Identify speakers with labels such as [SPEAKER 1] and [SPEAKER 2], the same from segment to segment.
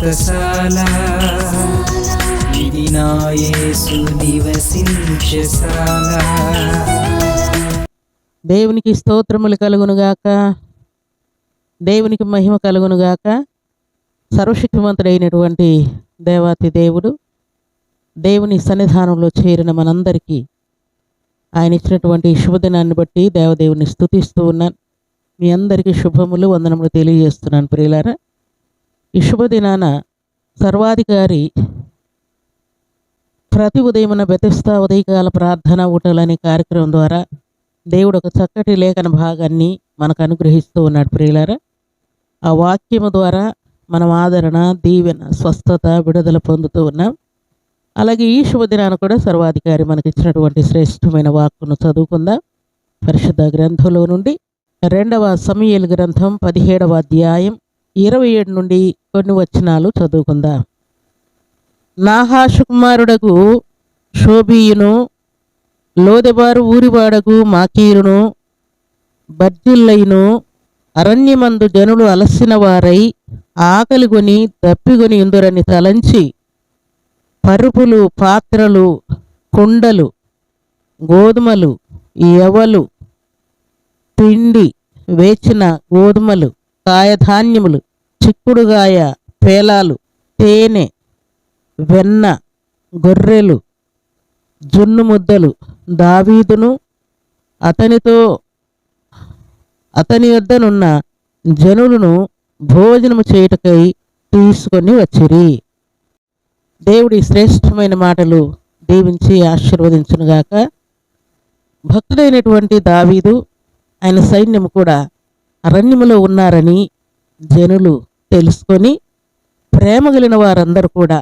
[SPEAKER 1] వ్రతశాల ఇది నా నివసించశాల
[SPEAKER 2] దేవునికి స్తోత్రములు కలుగునుగాక. దేవునికి మహిమ కలుగునుగాక. సర్వశక్తివంతుడైనటువంటి దేవాతి దేవుడు దేవుని సన్నిధానంలో చేరిన మనందరికీ ఆయన ఇచ్చినటువంటి శుభదినాన్ని బట్టి దేవదేవుని స్తుతిస్తూ ఉన్నాను. మీ అందరికీ శుభములు వందనములు తెలియజేస్తున్నాను ప్రియులారా. ఈ శుభదినాన సర్వాధికారి ప్రతి ఉదయమున బెతిస్తా ఉదయకాల ప్రార్థన ఊటలు అనే కార్యక్రమం ద్వారా దేవుడు ఒక చక్కటి లేఖన భాగాన్ని మనకు అనుగ్రహిస్తూ ఉన్నాడు. ప్రియులారా ఆ వాక్యము ద్వారా మనం ఆదరణ దీవెన స్వస్థత విడుదల పొందుతూ ఉన్నాం. అలాగే ఈ శుభదినాన కూడా సర్వాధికారి మనకి ఇచ్చినటువంటి శ్రేష్టమైన వాక్కును చదువుకుందాం. పరిశుద్ధ గ్రంథంలో నుండి రెండవ సమయలు గ్రంథం పదిహేడవ అధ్యాయం ఇరవై ఏడు నుండి కొన్ని వచనాలు చదువుకుందాం? నాహాషు కుమారుడకు శోభీయును లోదెబారు ఊరివాడకు మాకీరును బర్జిల్లైను అరణ్యమందు జనులు అలసిన వారై ఆకలిగొని దప్పిగొని ఇందురని తలంచి పరుపులు పాత్రలు కుండలు గోధుమలు ఎవలు పిండి వేచిన గోధుమలు కాయధాన్యములు చిక్కుడుగాయ పేలాలు తేనె వెన్న గొర్రెలు జున్ను ముద్దలు. దావీదును అతనితో అతని వద్దనున్న జనులను భోజనము చేయుటకై తీసుకొని వచ్చిరి. దేవుడి శ్రేష్టమైన మాటలు దీవించి ఆశీర్వదించునుగాక. భక్తుడైనటువంటి దావీదు ఆయన సైన్యం కూడా అరణ్యములో ఉన్నారని జనులు తెలుసుకొని ప్రేమ కలిగిన వారందరూ కూడా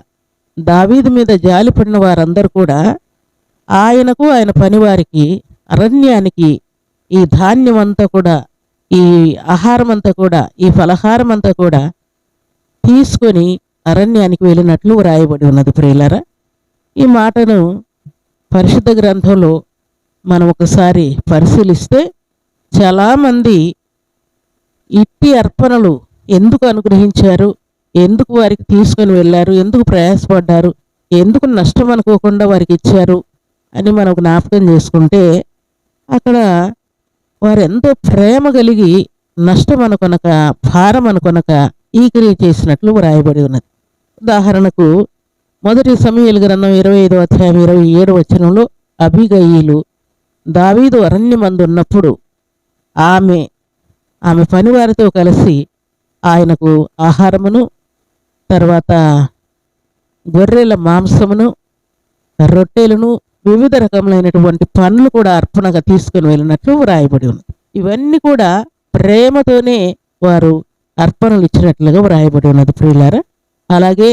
[SPEAKER 2] దావీదు మీద జాలిపడిన వారందరూ కూడా ఆయనకు ఆయన పనివారికి అరణ్యానికి ఈ ధాన్యం అంతా కూడా ఈ ఆహారం అంతా కూడా ఈ ఫలహారం అంతా కూడా తీసుకొని అరణ్యానికి వెళ్ళినట్లు వ్రాయబడి ఉన్నది ప్రియులరా. ఈ మాటను పరిశుద్ధ గ్రంథంలో మనం ఒకసారి పరిశీలిస్తే చాలామంది ఇట్టి అర్పణలు ఎందుకు అనుగ్రహించారు? ఎందుకు వారికి తీసుకొని వెళ్ళారు? ఎందుకు ప్రయాసపడ్డారు? ఎందుకు నష్టం అనుకోకుండా వారికి ఇచ్చారు? అని మనం జ్ఞాపకం చేసుకుంటే అక్కడ వారు ఎంతో ప్రేమ కలిగి నష్టం అనుకొనక భారం అనుకొనక ఈ చేసినట్లు వ్రాయబడి ఉన్నది. ఉదాహరణకు మొదటి సమయలు గ్రంథం ఇరవై ఐదో అధ్యాయం ఇరవై ఏడు వచనంలో అభిగయిలు దావీదు అరణ్యమందు ఉన్నప్పుడు ఆమె ఆమె పనివారితో కలిసి ఆయనకు ఆహారమును తర్వాత గొర్రెల మాంసమును రొట్టెలను వివిధ రకములైనటువంటి పనులు కూడా అర్పణగా తీసుకుని వెళ్ళినట్లు వ్రాయబడి ఉంది ఇవన్నీ కూడా ప్రేమతోనే వారు అర్పణలు ఇచ్చినట్లుగా వ్రాయబడి ఉన్నది ప్రియులారా. అలాగే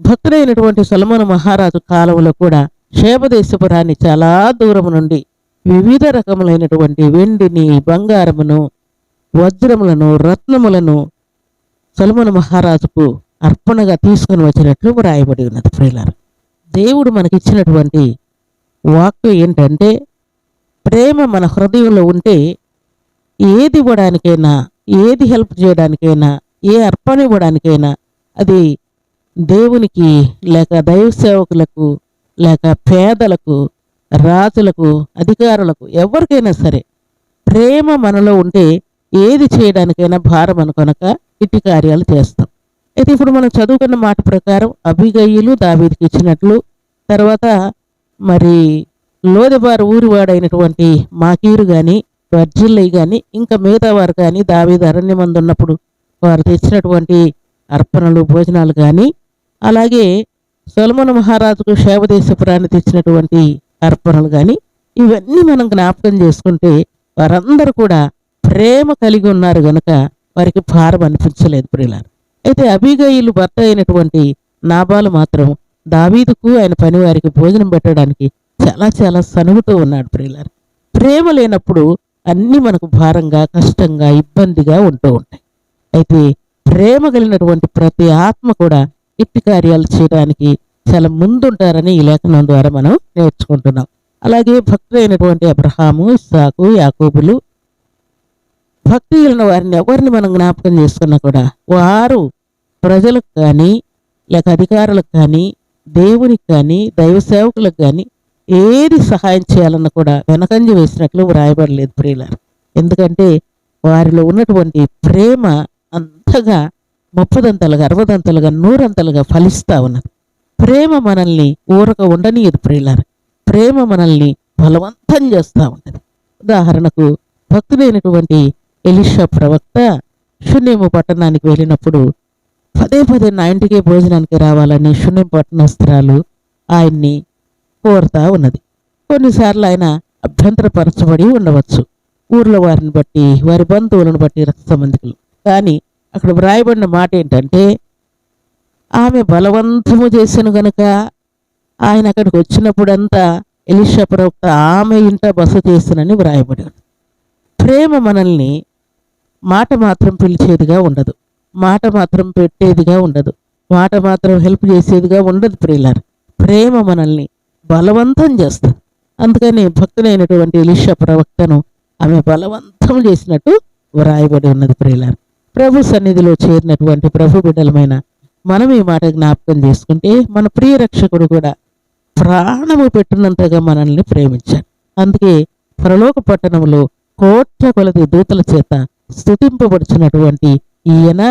[SPEAKER 2] భక్తుడైనటువంటి సొలమోను మహారాజు కాలంలో కూడా శేపదేశపురాన్ని చాలా దూరం నుండి వివిధ రకములైనటువంటి వెండిని బంగారమును వజ్రములను రత్నములను సొలమోను మహారాజుకు అర్పణగా తీసుకుని వచ్చినట్లు వ్రాయబడి ఉన్నది ప్రియులారా. దేవుడు మనకిచ్చినటువంటి వాక్యం ఏంటంటే ప్రేమ మన హృదయంలో ఉంటే ఏది ఇవ్వడానికైనా ఏది హెల్ప్ చేయడానికైనా ఏ అర్పణ ఇవ్వడానికైనా అది దేవునికి లేక దైవ సేవకులకు లేక పేదలకు రాజులకు అధికారులకు ఎవరికైనా సరే ప్రేమ మనలో ఉంటే ఏది చేయడానికైనా భారం అనుకొనక ఇట్టి కార్యాలు చేస్తాం. అయితే ఇప్పుడు మనం చదువుకున్న మాట ప్రకారం అభిగయ్యులు దావీదికి ఇచ్చినట్లు తర్వాత మరి లోదెబారు ఊరివాడైనటువంటి మాకీరు కానీ బర్జిల్లై కానీ ఇంకా మిగతా వారు కానీ దావీదు అరణ్యమందు ఉన్నప్పుడు వారు తెచ్చినటువంటి అర్పణలు భోజనాలు కానీ అలాగే సొలమన మహారాజుకు శేవదేశపురాన్ని తెచ్చినటువంటి అర్పణలు కానీ ఇవన్నీ మనం జ్ఞాపకం చేసుకుంటే వారందరూ కూడా ప్రేమ కలిగి ఉన్నారు గనక వారికి భారం అనిపించలేదు ప్రియులారు. అయితే అభిగయులు భర్త అయినటువంటి నాబాలు మాత్రం దావీదుకు ఆయన పనివారికి భోజనం పెట్టడానికి చాలా చాలా సనుగుతూ ఉన్నాడు ప్రియులారు. ప్రేమ లేనప్పుడు అన్నీ మనకు భారంగా కష్టంగా ఇబ్బందిగా ఉంటూ ఉంటాయి. అయితే ప్రేమ కలిగినటువంటి ప్రతి ఆత్మ కూడా ఇట్టి కార్యాలు చేయడానికి చాలా ముందుంటారని ఈ లేఖనం ద్వారా మనం నేర్చుకుంటున్నాం. అలాగే భక్తులైనటువంటి అబ్రహాము ఇస్సాకు యాకోబులు భక్తులైన వారిని ఎవరిని మనం జ్ఞాపకం చేసుకున్నా కూడా వారు ప్రజలకు కానీ లేక అధికారులకు కానీ దేవునికి కానీ దైవ సేవకులకు కానీ ఏది సహాయం చేయాలన్నా కూడా వెనకంజ వేసినట్లు వ్రాయబడలేదు ప్రియులారు. ఎందుకంటే వారిలో ఉన్నటువంటి ప్రేమ అంతగా ముప్పదంతలుగా అరవదంతలుగా నూరంతలుగా ఫలిస్తూ ఉన్నది. ప్రేమ మనల్ని ఊరక ఉండనీయదు ప్రియులారు. ప్రేమ మనల్ని బలవంతం చేస్తూ ఉన్నది. ఉదాహరణకు భక్తుడైనటువంటి ఎలిషా ప్రవక్త షునేము పట్టణానికి వెళ్ళినప్పుడు పదే పదే నా ఇంటికే భోజనానికి రావాలని శూన్యం పట్టణస్త్రాలు ఆయన్ని కోరుతా ఉన్నది. కొన్నిసార్లు ఆయన అభ్యంతరపరచబడి ఉండవచ్చు. ఊర్లో వారిని బట్టి వారి బంధువులను బట్టి రక్త సంబంధికులు. కానీ అక్కడ వ్రాయబడిన మాట ఏంటంటే ఆమె బలవంతము చేశాను గనుక ఆయన అక్కడికి వచ్చినప్పుడంతా ఎలిషా ప్రవక్త ఆమె ఇంట బస చేసినని వ్రాయబడి ప్రేమ మనల్ని మాట మాత్రం పిలిచేదిగా ఉండదు. మాట మాత్రం పెట్టేదిగా ఉండదు. మాట మాత్రం హెల్ప్ చేసేదిగా ఉండదు ప్రియులారు. ప్రేమ మనల్ని బలవంతం చేస్తుంది. అందుకని భక్తులైనటువంటి ఇలిష ప్రవక్తను ఆమె బలవంతం చేసినట్టు వ్రాయబడి ఉన్నది ప్రియులారు. ప్రభు సన్నిధిలో చేరినటువంటి ప్రభు బిడ్డలమైన మనం ఈ మాట జ్ఞాపకం చేసుకుంటే మన ప్రియ రక్షకుడు కూడా ప్రాణము పెట్టినంతగా మనల్ని ప్రేమించాడు. అందుకే పరలోక పట్టణంలో కోట్ల కొలది దూతల చేత స్థుతింపబడుచున్నటువంటి ఈయన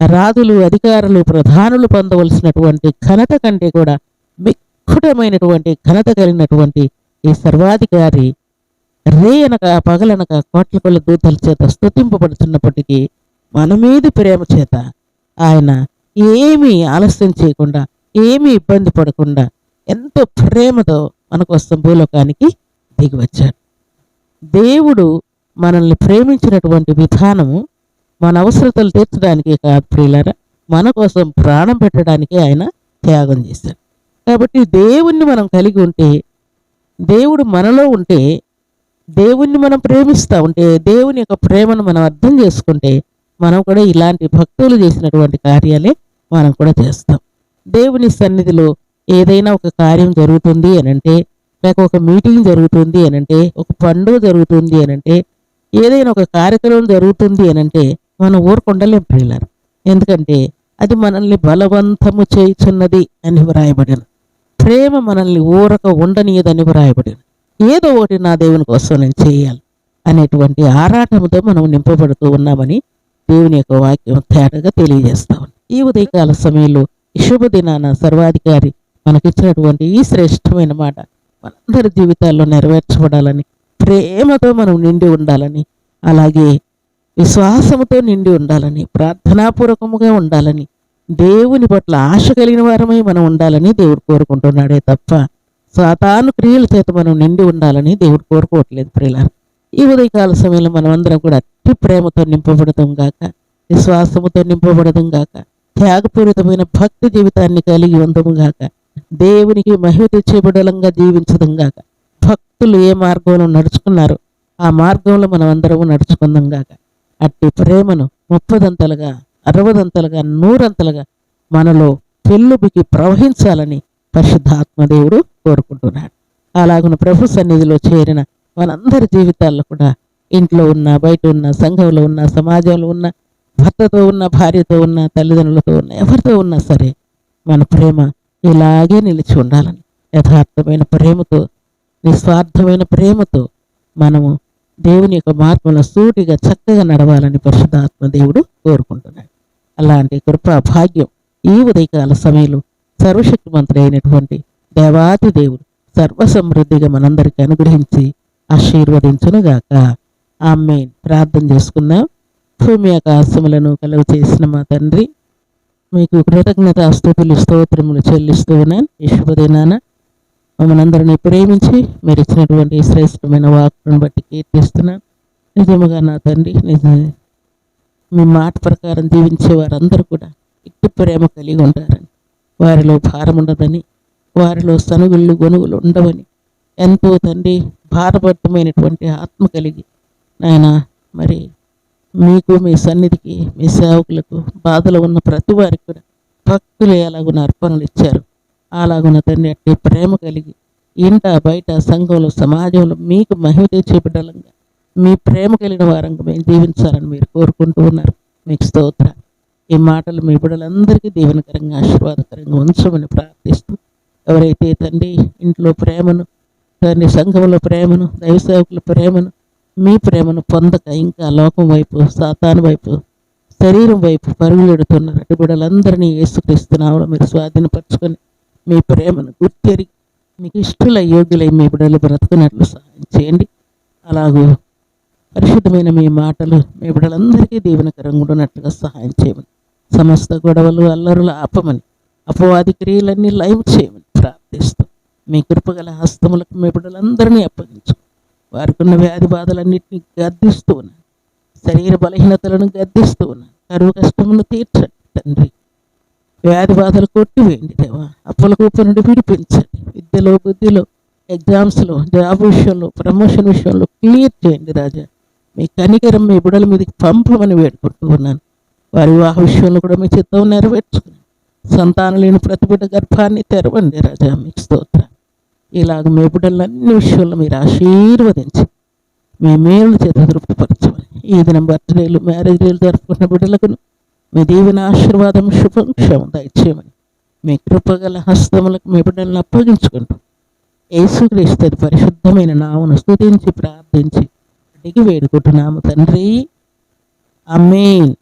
[SPEAKER 2] రాజులు అధికారులు ప్రధానులు పొందవలసినటువంటి ఘనత కంటే కూడా మిక్కుటమైనటువంటి ఘనత కలిగినటువంటి ఈ సర్వాధికారి రే అనక పగలనక కోట్ల కొల దూతల చేత స్థుతింపబడుతున్నప్పటికీ మన మీద ప్రేమ చేత ఆయన ఏమీ ఆలస్యం చేయకుండా ఏమీ ఇబ్బంది పడకుండా ఎంతో ప్రేమతో మన కోసం భూలోకానికి దిగి వచ్చాడు దేవుడు మనల్ని ప్రేమించినటువంటి విధానము మన అవసరతలు తీర్చడానికి కాదు ప్రియులరా. మన కోసం ప్రాణం పెట్టడానికి ఆయన త్యాగం చేశాడు. కాబట్టి దేవుణ్ణి మనం కలిగి ఉంటే దేవుడు మనలో ఉంటే దేవుణ్ణి మనం ప్రేమిస్తూ ఉంటే దేవుని యొక్క ప్రేమను మనం అర్థం చేసుకుంటే మనం కూడా ఇలాంటి భక్తులు చేసినటువంటి కార్యాలే మనం కూడా చేస్తాం. దేవుని సన్నిధిలో ఏదైనా ఒక కార్యం జరుగుతుంది అనంటే లేక ఒక మీటింగ్ జరుగుతుంది అనంటే ఒక పండుగ జరుగుతుంది అనంటే ఏదైనా ఒక కార్యక్రమం జరుగుతుంది అని అంటే మనం ఊరుకుండలేం ప్రియులారు. ఎందుకంటే అది మనల్ని బలవంతము చేయుచున్నది అని వ్రాయబడిన ప్రేమ మనల్ని ఊరక ఉండనీయదని వ్రాయబడిన ఏదో ఒకటి నా దేవుని కోసం నేను చేయాలి అనేటువంటి ఆరాటంతో మనం నింపబడుతూ ఉన్నామని దేవుని యొక్క వాక్యం తేటగా తెలియజేస్తా ఉంది. ఈ ఉదయకాల సమయంలో శుభ దినాన సర్వాధికారి మనకిచ్చినటువంటి ఈ శ్రేష్టమైన మాట మనందరి జీవితాల్లో నెరవేర్చబడాలని ప్రేమతో మనం నిండి ఉండాలని అలాగే విశ్వాసముతో నిండి ఉండాలని ప్రార్థనాపూర్వకముగా ఉండాలని దేవుని పట్ల ఆశ కలిగిన వారమై మనం ఉండాలని దేవుడు కోరుకుంటున్నాడే తప్ప సాతాను క్రియల చేత మనం నిండి ఉండాలని దేవుడు కోరుకోవట్లేదు ప్రియులారు. ఈ ఉదయకాల సమయంలో మనం అందరం కూడా అట్టి ప్రేమతో నింపబడదాం గాక విశ్వాసముతో నింపబడదాం గాక త్యాగపూరితమైన భక్తి జీవితాన్ని కలిగి ఉందము గాక దేవునికి మహిమ తెచ్చేబడలంగా జీవించడం గాక భక్తులు ఏ మార్గంలో నడుచుకున్నారు ఆ మార్గంలో మనం అందరము నడుచుకుందాం గాక. అట్టి ప్రేమను ముప్పదంతలుగా అరవదంతలుగా నూరంతలుగా మనలో పెళ్ళుబికి ప్రవహించాలని పరిశుద్ధాత్మదేవుడు కోరుకుంటున్నాడు. అలాగున ప్రభు సన్నిధిలో చేరిన మనందరి జీవితాల్లో కూడా ఇంట్లో ఉన్న బయట ఉన్న సంఘంలో ఉన్న సమాజంలో ఉన్న భర్తతో ఉన్న భార్యతో ఉన్న తల్లిదండ్రులతో ఉన్న ఎవరితో ఉన్నా సరే మన ప్రేమ ఇలాగే నిలిచి ఉండాలని యథార్థమైన ప్రేమతో నిస్వార్థమైన ప్రేమతో మనము దేవుని యొక్క మార్గంలో సూటిగా చక్కగా నడవాలని పరిశుద్ధాత్మ దేవుడు కోరుకుంటున్నాడు. అలాంటి కృపా భాగ్యం ఈ ఉదయకాల సమయంలో సర్వశక్తిమంతుడు అయినటువంటి దేవాది దేవుడు సర్వసమృద్ధిగా మనందరికీ అనుగ్రహించి ఆశీర్వదించునుగాక. ఆమె ప్రార్థన చేసుకుందాం. భూమి ఆకాశములను కలుగు చేసిన మా తండ్రి మీకు కృతజ్ఞత స్థుతులు స్తోత్రములు చెల్లిస్తూ ఉన్నాను. ఈ శుభదినాన మమ్మల్ని అందరినీ ప్రేమించి మీరు ఇచ్చినటువంటి శ్రేష్టమైన వాక్కును బట్టి కీర్తిస్తున్నాను. నిజముగా నా తండ్రి నిజ మీ మాట ప్రకారం జీవించే వారందరూ కూడా ఇట్టి ప్రేమ కలిగి ఉంటారని వారిలో భారం ఉండదని వారిలో సనుగుళ్ళు గొనుగులు ఉండవని ఎంతో తండ్రి భారభరితమైనటువంటి ఆత్మ కలిగి నాయన మరి మీకు మీ సన్నిధికి మీ సేవకులకు బాధలు ఉన్న ప్రతి వారికి కూడా భక్తులు ఎలాగున అర్పణలు ఇచ్చారు. అలాగున తండ్రి అట్టి ప్రేమ కలిగి ఇంట బయట సంఘంలో సమాజంలో మీకు మహిమ తెచ్చే బిడ్డలంగా మీ ప్రేమ కలిగిన వారంగా మేము జీవించాలని మీరు కోరుకుంటూ ఉన్నారు. మీకు స్తోత్ర. ఈ మాటలు మీ బిడ్డలందరికీ దీవెనకరంగా ఆశీర్వాదకరంగా ఉంచమని ప్రార్థిస్తూ ఎవరైతే తండ్రి ఇంట్లో ప్రేమను తండ్రి సంఘంలో ప్రేమను దైవ సేవకుల ప్రేమను మీ ప్రేమను పొందక ఇంకా లోకం వైపు సాతాను వైపు శరీరం వైపు పరుగులెడుతున్నారు. అటు బిడ్డలందరినీ యేసుక్రీస్తునామలో మీరు స్వాధీనపరచుకొని మీ ప్రేమను గుర్తెరి మీకు ఇష్టల యోగ్యులై మీ బిడ్డలు బ్రతుకున్నట్లు సహాయం చేయండి. అలాగూ పరిశుద్ధమైన మీ మాటలు మీ బిడ్డలందరికీ దీవెనకరంగా ఉన్నట్లుగా సహాయం చేయమని సమస్త గొడవలు అల్లరులు ఆపమని అపవాది క్రియలన్నీ లైవ్ చేయమని ప్రార్థిస్తూ మీ కృపగల హస్తములకు మీ బిడ్డలందరినీ అప్పగించు. వారికి ఉన్న వ్యాధి బాధలన్నింటినీ గద్దిస్తూ ఉన్నాను శరీర బలహీనతలను గద్దిస్తూ ఉన్నాను కరువు కష్టమును తీర్చండి తండ్రి. వ్యాధి బాధలు కొట్టివేయండి దేవా. అప్పుల కూప నుండి విడిపించండి. విద్యలో బుద్ధిలో ఎగ్జామ్స్లో జాబ్ విషయంలో ప్రమోషన్ విషయంలో క్లియర్ చేయండి రాజా. మీ కనికరం మీ బుడల మీదకి పంపమని వేడుకుంటూ ఉన్నాను. వారి వివాహ విషయంలో కూడా మీ చిత్తం నెరవేర్చుకుని సంతానం లేని ప్రతిబిడ్డ గర్భాన్ని తెరవండి రాజా. మీకు స్తోత్ర. ఇలాగ మీ బిడ్డలన్ని విషయంలో మీరు ఆశీర్వదించి మీ మేలు చేత తృప్తిపరచమని. ఈ దినం బర్త్డేలు మ్యారేజ్ డేలు జరుపుకున్న బిడ్డలకు మీ దీవెన ఆశీర్వాదం శుభం క్షేమం దయచేయమని. మీ కృపగల హస్తములకు మీ బిడ్డలను అప్పగించుకుంటూ. యేసుక్రీస్తు పరిశుద్ధమైన నామను స్తుతించి ప్రార్థించి అడిగి వేడుకుంటున్నాము తండ్రి. అమేన్